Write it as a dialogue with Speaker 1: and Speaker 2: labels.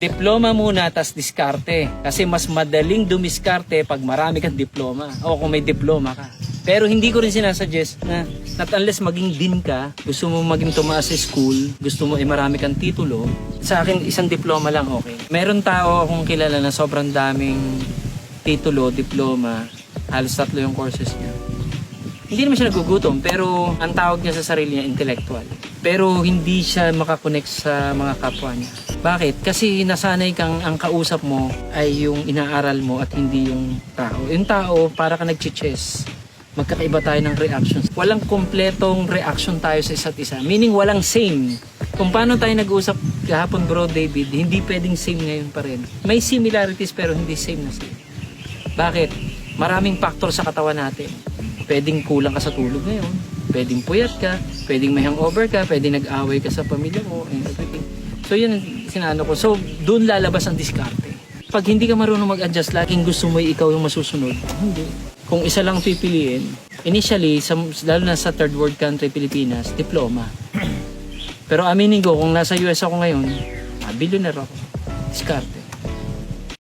Speaker 1: Diploma muna, tas diskarte. Kasi mas madaling dumiskarte pag marami kang diploma. O kung may diploma ka. Pero hindi ko rin sinasuggest na not unless maging din ka, gusto mo maging tumaas sa school, gusto mo ay marami kang titulo, sa akin isang diploma lang okay. Meron tao akong kilala na sobrang daming titulo, diploma, halos tatlo yung courses niya. Hindi naman siya nagugutom, pero ang tawag niya sa sarili niya, intellectual. Pero hindi siya makakonect sa mga kapwa niya. Bakit? Kasi nasanay kang ang kausap mo ay yung inaaral mo at hindi yung tao. Yung tao, para ka nag-chess. Magkakaiba tayo ng reactions. Walang kompletong reaction tayo sa isa't isa. Meaning walang same. Kung paano tayo nag-usap kahapon bro David, hindi pwedeng same ngayon pa rin. May similarities pero hindi same na same. Bakit? Maraming factor sa katawan natin. Pwedeng kulang ka sa tulog ngayon, pwedeng puyat ka, pwedeng may hangover ka, pwedeng nag-away ka sa pamilya mo, and everything. So yun ang sinano ko. So doon lalabas ang diskarte. Pag hindi ka marunong mag-adjust, laging gusto mo ikaw yung masusunod. Hindi. Kung isa lang pipiliin, initially, sa, lalo na sa third world country, Pilipinas, diploma. Pero aminin ko, kung nasa US ako ngayon, ah, billionaire ako. Diskarte.